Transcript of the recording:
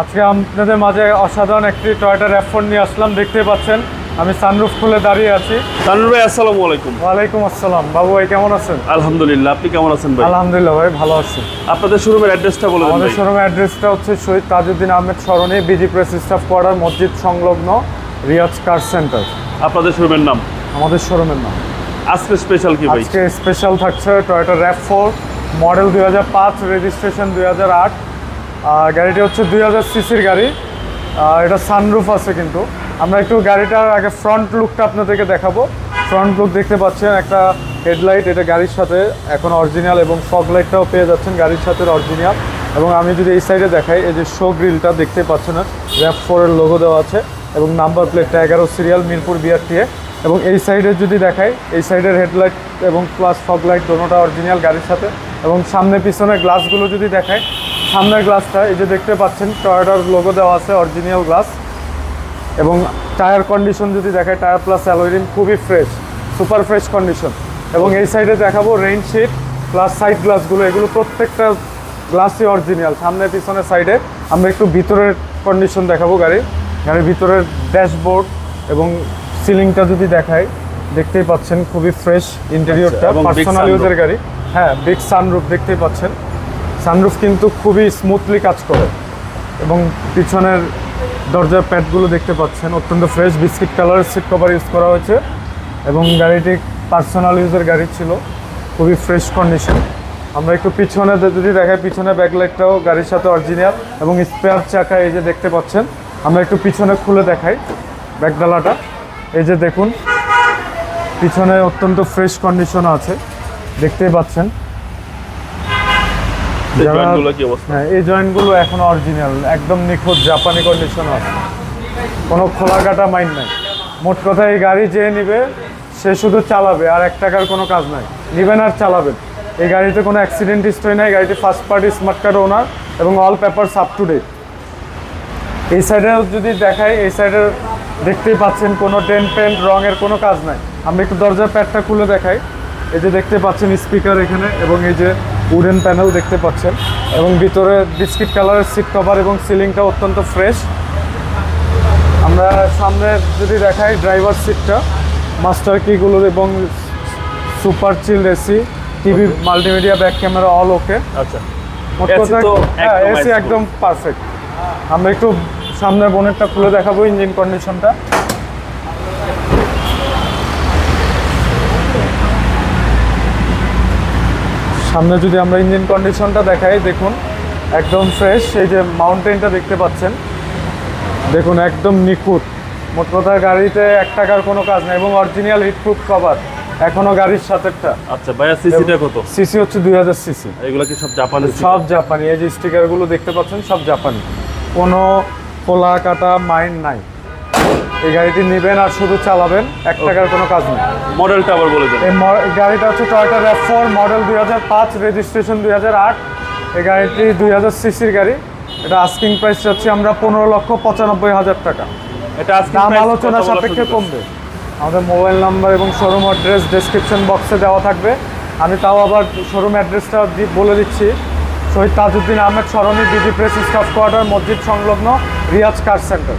আজকে আপনাদের মাঝে অসাধারণ একটি টয়োটা র্যাফোর নিয়ে আসলাম দেখতে পাচ্ছেন। আমি সানরুফ খুলে দাঁড়িয়ে আছি। তানুর ভাই আসসালামু আলাইকুম। ওয়ালাইকুম আসসালাম। বাবু ভাই কেমন আছেন? আলহামদুলিল্লাহ আপনি কেমন আছেন ভাই? আলহামদুলিল্লাহ ভাই ভালো আছি। আপনাদের শোরুমের অ্যাড্রেসটা বলে দেন আমাদের শোরুমের অ্যাড্রেসটা হচ্ছে Shahid Tajuddin Ahmed Sarani BG press staff quarter মসজিদ সংলগ্ন রিয়াজ কার সেন্টার। আপনাদের শোরুমের নাম? আমাদের শোরুমের নাম। আজকে স্পেশাল কি ভাই? আজকে স্পেশাল থাকছে টয়োটা র্যাপ ফোর মডেল দুই হাজার পাঁচ রেজিস্ট্রেশন দুই হাজার আট। গাড়িটি হচ্ছে দুই হাজার সিসির গাড়ি। এটা সানরুফ আছে কিন্তু। আমরা একটু গাড়িটার আগে ফ্রন্ট লুকটা আপনাদেরকে দেখাবো। ফ্রন্ট লুক দেখতে পাচ্ছেন একটা হেডলাইট এটা গাড়ির সাথে এখন অরিজিনাল এবং ফগ লাইটটাও পেয়ে যাচ্ছেন, গাড়ির সাথে অরিজিনাল এবং আমি যদি এই সাইডে দেখাই, এই যে শো গ্রিলটা দেখতে পাচ্ছেন র্যাপ ফোরের লোগো দেওয়া আছে এবং নাম্বার প্লেটটা এগারো সিরিয়াল মিরপুর বিআরটিএ এবং এই সাইডে যদি দেখাই, এই সাইডের হেডলাইট এবং প্লাস ফগ লাইট দোনোটা অরিজিনাল গাড়ির সাথে। এবং সামনে পিছনে গ্লাসগুলো যদি দেখাই সামনের গ্লাসটা এই যে দেখতে পাচ্ছেন টয়োটার লোগো দেওয়া আছে অরিজিনাল গ্লাস এবং টায়ার কন্ডিশন যদি দেখায় টায়ার প্লাস অ্যালোরিন খুবই ফ্রেশ সুপার ফ্রেশ কন্ডিশন এবং এই সাইডে দেখাবো রেইন শিট প্লাস সাইড গ্লাসগুলো এগুলো প্রত্যেকটা গ্লাসই অরিজিনাল সামনে পিছনে সাইডে আমরা একটু ভিতরের কন্ডিশন দেখাবো গাড়ি। গাড়ির ভিতরের ড্যাশবোর্ড এবং সিলিংটা যদি দেখাই দেখতেই পাচ্ছেন খুবই ফ্রেশ ইন্টেরিয়রটা পার্সোনাল ইউজের গাড়ি। হ্যাঁ বিগ সানরুফ দেখতেই পাচ্ছেন। সানরুফ কিন্তু খুবই স্মুথলি কাজ করে। এবং পিছনের দরজার প্যাডগুলো দেখতে পাচ্ছেন, অত্যন্ত ফ্রেশ বিস্কিট কালারের সিট কভার ইউজ করা হয়েছে এবং গাড়িটি পার্সোনাল ইউজের গাড়ি ছিল, খুবই ফ্রেশ কন্ডিশন আমরা একটু পিছনে যদি দেখাই, পিছনে ব্যাকলাইটটাও গাড়ির সাথে অরিজিনাল এবং স্পেয়ার চাকা এই যে দেখতে পাচ্ছেন, আমরা একটু পিছনে খুলে দেখাই ব্যাকডালাটা এই যে দেখুন, পিছনে অত্যন্ত ফ্রেশ কন্ডিশন আছে, দেখতেই পাচ্ছেন এই যারা- জয়েন্টগুলো কি অবস্থা হ্যাঁ এই জয়েন্টগুলো এখন অরিজিনাল একদম নিখুঁত জাপানি কন্ডিশন আছে। কোনো খোলা কাটা মাইন্ড নাই। মোট কথা এই গাড়ি যে নিবে সে শুধু চালাবে আর এক টাকার কোনো কাজ নাই। নিবেন আর চালাবেন এই গাড়িতে কোনো অ্যাক্সিডেন্ট হিস্ট্রি নাই গাড়িটি first party smart card owner এবং all papers up to date এই সাইডেও যদি দেখাই এই সাইডের দেখতেই পাচ্ছেন কোনো ডেন্ট পেন্ট রঙের কোনো কাজ নাই। আমরা একটু দরজার প্যাডটা খুলে দেখাই। এই যে দেখতে পাচ্ছেন স্পিকার এখানে এবং এই যে উডেন প্যানেল দেখতে পাচ্ছেন এবং ভিতরে বিস্কিট কালারের সিট কভার এবং সিলিংটা অত্যন্ত ফ্রেশ আমরা সামনে যদি দেখাই ড্রাইভার সিটটা মাস্টার কিগুলো এবং super chill AC TV multimedia back camera all okay আচ্ছা। তো হ্যাঁ এসি একদম পারফেক্ট আমরা একটু সামনের বোনেরটা খুলে দেখাবো ইঞ্জিন কন্ডিশনটা সামনে যদি আমরা ইঞ্জিন কন্ডিশনটা দেখাই দেখুন একদম ফ্রেশ এই যে মাউন্টেনটা দেখতে পাচ্ছেন। দেখুন একদম নিখুঁত। মোট কথা গাড়িতে এক টাকার কোনো কাজ নেই এবং অরিজিনাল হিটপ্রুফ কভার এখনও গাড়ির সাথেটা আচ্ছা ভাইয়া সিসিটা কত? সিসি হচ্ছে দুই হাজার সিসি এগুলো কি সব জাপানি সব জাপানি এই যে স্টিকারগুলো দেখতে পাচ্ছেন সব জাপানি কোনো খোলা কাটা মাইন্ড নাই। এই গাড়িটি নেবেন আর শুধু চালাবেন এক টাকার কোনো কাজ নেই। মডেলটা আবার বলে দেন। এই গাড়িটা হচ্ছে টয়টা র্যাপ ফোর মডেল দুই হাজার পাঁচ রেজিস্ট্রেশন দুই হাজার আট। এই গাড়িটি দুই হাজার সিসির গাড়ি। এটা আস্কিং প্রাইস হচ্ছে আমরা পনেরো লক্ষ পঁচানব্বই হাজার টাকা। এটা দাম আলোচনা সাপেক্ষে কমবে। আমাদের মোবাইল নাম্বার এবং শোরুম অ্যাড্রেস ডেসক্রিপশন বক্সে দেওয়া থাকবে। আমি তাও আবার শোরুম অ্যাড্রেসটা বলে দিচ্ছি। Shahid Tajuddin Ahmed Sarani BG press staff quarter মসজিদ সংলগ্ন রিয়াজ কার সেন্টার।